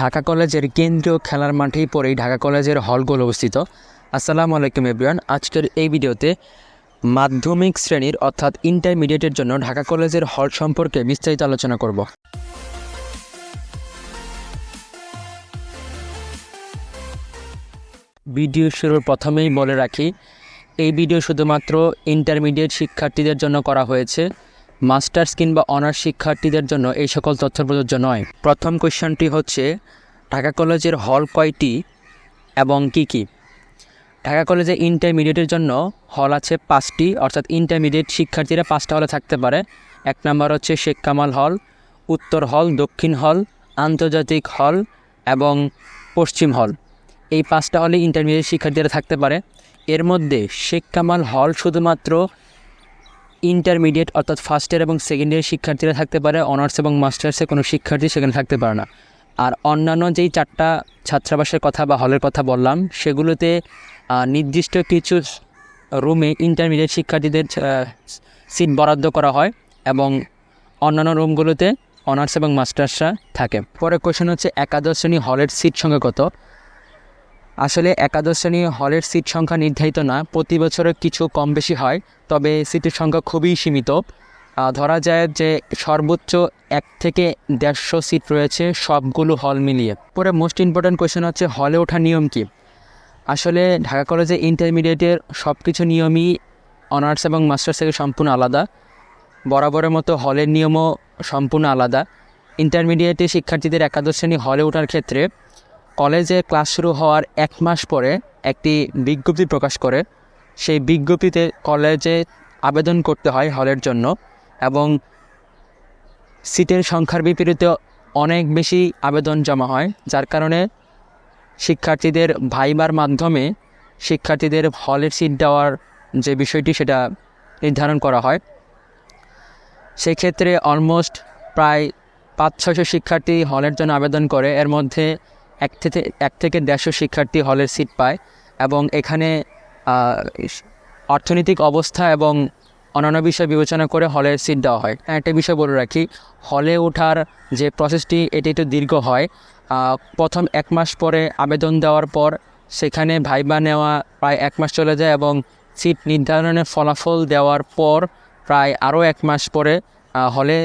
ঢাকা কলেজের কেন্দ্রীয় খেলার মাঠেই পরেই ঢাকা কলেজের হলগুলো অবস্থিত। আসসালামু আলাইকুম এভরিওয়ান আজকের এই ভিডিওতে মাধ্যমিক শ্রেণির অর্থাৎ ইন্টারমিডিয়েটের জন্য ঢাকা কলেজের হল সম্পর্কে বিস্তারিত আলোচনা করব। ভিডিও শুরুর প্রথমেই বলে রাখি, এই ভিডিও শুধুমাত্র ইন্টারমিডিয়েট শিক্ষার্থীদের জন্য করা হয়েছে। মাস্টার্স কিংবা অনার্স শিক্ষার্থীদের জন্য এই সকল তথ্য প্রযোজ্য নয়। প্রথম কোয়েশ্চনটি হচ্ছে, ঢাকা কলেজের হল কয়টি এবং কি কি? ঢাকা কলেজে ইন্টারমিডিয়েটের জন্য হল আছে পাঁচটি, অর্থাৎ ইন্টারমিডিয়েট শিক্ষার্থীরা পাঁচটা হলে থাকতে পারে। এক নম্বর হচ্ছে শেখ কামাল হল, উত্তর হল, দক্ষিণ হল, আন্তর্জাতিক হল এবং পশ্চিম হল। এই পাঁচটা হলে ইন্টারমিডিয়েট শিক্ষার্থীরা থাকতে পারে। এর মধ্যে শেখ কামাল হল শুধুমাত্র ইন্টারমিডিয়েট অর্থাৎ ফার্স্ট ইয়ার এবং সেকেন্ড ইয়ার শিক্ষার্থীরা থাকতে পারে অনার্স এবং মাস্টার্সে কোনো শিক্ষার্থী সেখানে থাকতে পারে না। আর অন্যান্য যেই চারটা ছাত্রাবাসের কথা বা হলের কথা বললাম, সেগুলোতে নির্দিষ্ট কিছু রুমে ইন্টারমিডিয়েট শিক্ষার্থীদের সিট বরাদ্দ করা হয় এবং অন্যান্য রুমগুলোতে অনার্স এবং মাস্টার্সরা থাকে। পরে কোশ্চেন হচ্ছে, একাদশ শ্রেণি হলের সিট সংখ্যা কত? আসলে একাদশ শ্রেণি হলের সিট সংখ্যা নির্ধারিত না, প্রতি বছরে কিছু কম বেশি হয়, তবে সিটের সংখ্যা খুবই সীমিত। ধরা যায় যে সর্বোচ্চ এক থেকে দেড়শো সিট রয়েছে সবগুলো হল মিলিয়ে। পরে মোস্ট ইম্পর্ট্যান্ট কোয়েশ্চেন হচ্ছে হলে ওঠার নিয়ম কি? আসলে ঢাকা কলেজে ইন্টারমিডিয়েটের সব কিছু নিয়মই অনার্স এবং মাস্টার্স থেকে সম্পূর্ণ আলাদা। বরাবরের মতো হলের নিয়মও সম্পূর্ণ আলাদা। ইন্টারমিডিয়েটে শিক্ষার্থীদের একাদশ শ্রেণি হলে ওঠার ক্ষেত্রে কলেজে ক্লাস শুরু হওয়ার এক মাস পরে একটি বিজ্ঞপ্তি প্রকাশ করে। সেই বিজ্ঞপ্তিতে কলেজে আবেদন করতে হয় হলের জন্য এবং সিটের সংখ্যার বিপরীতে অনেক বেশি আবেদন জমা হয়, যার কারণে শিক্ষার্থীদের ভাইবার মাধ্যমে শিক্ষার্থীদের হলের সিট দেওয়ার যে বিষয়টি সেটা নির্ধারণ করা হয়। সেই ক্ষেত্রে অলমোস্ট প্রায় পাঁচ ছয়শো শিক্ষার্থী হলের জন্য আবেদন করে। এর মধ্যে এক থেকে এক থেকে দেড়শো শিক্ষার্থী হলের সিট পায় এবং এখানে অর্থনৈতিক অবস্থা এবং অন্যান্য বিষয় বিবেচনা করে হলের সিট দেওয়া হয়। হ্যাঁ, একটা বিষয় বলে রাখি হলে ওঠার যে প্রসেসটি এটি একটু দীর্ঘ হয়। প্রথম এক মাস পরে আবেদন দেওয়ার পর সেখানে ভাইবা নেওয়া প্রায় এক মাস চলে যায় এবং সিট নির্ধারণের ফলাফল দেওয়ার পর প্রায় আরও এক মাস পরে হলে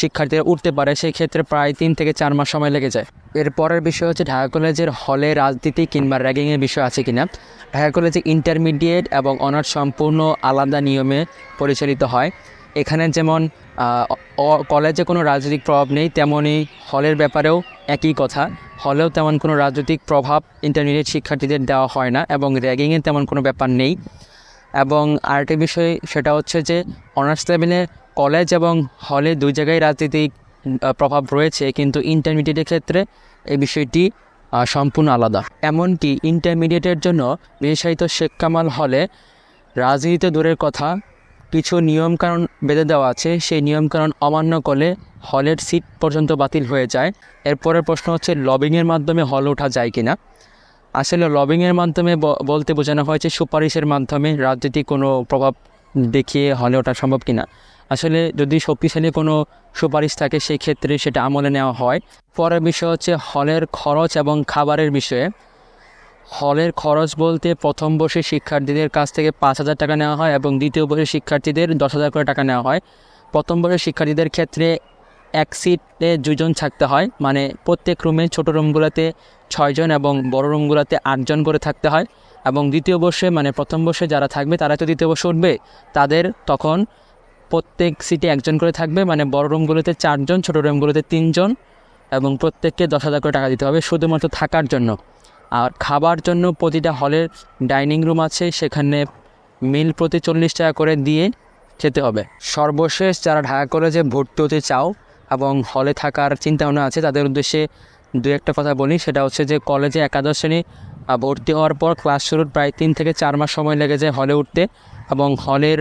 শিক্ষার্থীরা উঠতে পারে, সেই ক্ষেত্রে প্রায় তিন থেকে চার মাস সময় লেগে যায়। এর পরের বিষয় হচ্ছে ঢাকা কলেজের হলে রাজনীতি কিংবা র্যাগিংয়ের বিষয় আছে কিনা। ঢাকা কলেজে ইন্টারমিডিয়েট এবং অনার্স সম্পূর্ণ আলাদা নিয়মে পরিচালিত হয়। এখানে যেমন কলেজে কোনো রাজনৈতিক প্রভাব নেই তেমনই হলের ব্যাপারেও একই কথা। হলেও তেমন কোনো রাজনৈতিক প্রভাব ইন্টারমিডিয়েট শিক্ষার্থীদের দেওয়া হয় না এবং র্যাগিংয়ের তেমন কোনো ব্যাপার নেই। এবং আরেকটি বিষয়, সেটা হচ্ছে যে অনার্স লেভেলে কলেজ এবং হলে দুই জায়গায় রাজনৈতিক প্রভাব রয়েছে, কিন্তু ইন্টারমিডিয়েটের ক্ষেত্রে এই বিষয়টি সম্পূর্ণ আলাদা। এমনকি ইন্টারমিডিয়েটের জন্য বিশেষায়িত শেখ কামাল হলে রাজনীতিতে দূরের কথা, কিছু নিয়মকানুন বেঁধে দেওয়া আছে, সেই নিয়মকানুন অমান্য করলে হলের সিট পর্যন্ত বাতিল হয়ে যায়। এরপরের প্রশ্ন হচ্ছে লবিংয়ের মাধ্যমে হল ওঠা যায় কি না আসলে লবিংয়ের মাধ্যমে বলতে বোঝানো হয়েছে, সুপারিশের মাধ্যমে রাজনীতি কোনো প্রভাব দেখিয়ে হলে ওটা সম্ভব কিনা। আসলে যদি শক্তিশালী কোনো সুপারিশ থাকে সেই ক্ষেত্রে সেটা আমলে নেওয়া হয়। পরের বিষয় হচ্ছে হলের খরচ এবং খাবারের বিষয়ে। হলের খরচ বলতে প্রথম বর্ষের শিক্ষার্থীদের কাছ থেকে পাঁচ হাজার টাকা নেওয়া হয় এবং দ্বিতীয় বর্ষের শিক্ষার্থীদের দশ হাজার করে টাকা নেওয়া হয়। প্রথম বর্ষের শিক্ষার্থীদের ক্ষেত্রে এক সিটে দুজন থাকতে হয় মানে প্রত্যেক রুমে ছোট রুমগুলোতে ছয়জন এবং বড় রুমগুলোতে আটজন করে থাকতে হয়। এবং দ্বিতীয় বর্ষে মানে প্রথম বর্ষে যারা থাকবে, তারা তো দ্বিতীয় বর্ষে উঠবে। তাদের তখন প্রত্যেক সিটে একজন করে থাকবে মানে বড় রুমগুলোতে চারজন, ছোট রুমগুলোতে তিনজন এবং প্রত্যেককে দশ হাজার করে টাকা দিতে হবে শুধুমাত্র থাকার জন্য। আর খাবার জন্য প্রতিটা হলের ডাইনিং রুম আছে, সেখানে মিল প্রতি চল্লিশ টাকা করে দিয়ে খেতে হবে। সর্বশেষ যারা ঢাকা কলেজে ভর্তি হতে চাও এবং হলে থাকার চিন্তা ভাবনা আছে, তাদের উদ্দেশ্যে দু একটা কথা বলি। সেটা হচ্ছে যে কলেজে একাদশ শ্রেণি ভর্তি হওয়ার পর ক্লাস শুরুর প্রায় তিন থেকে চার মাস সময় লেগে যায় হলে উঠতে এবং হলের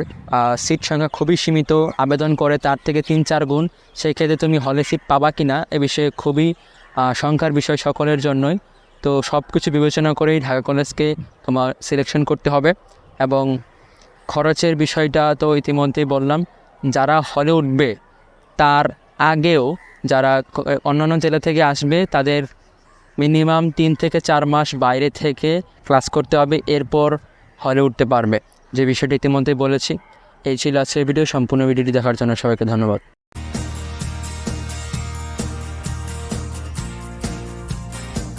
সিট সংখ্যা খুবই সীমিত, আবেদন করে তার থেকে তিন চার গুণ। সেই ক্ষেত্রে তুমি হলে সিট পাবা কি না এ বিষয়ে খুবই সংখ্যার বিষয় সকলের জন্যই। তো সব কিছু বিবেচনা করেই ঢাকা কলেজকে তোমার সিলেকশন করতে হবে এবং খরচের বিষয়টা তো ইতিমধ্যেই বললাম, যারা হলে উঠবে, তার আগেও যারা অন্যান্য জেলা থেকে আসবে, তাদের মিনিমাম তিন থেকে চার মাস বাইরে থেকে ক্লাস করতে হবে, এরপর হলে উঠতে পারবে। যে বিষয়টি ইতিমধ্যেই বলেছি, এই ছিল আজকের ভিডিও, সম্পূর্ণ ভিডিওটি দেখার জন্য সবাইকে ধন্যবাদ।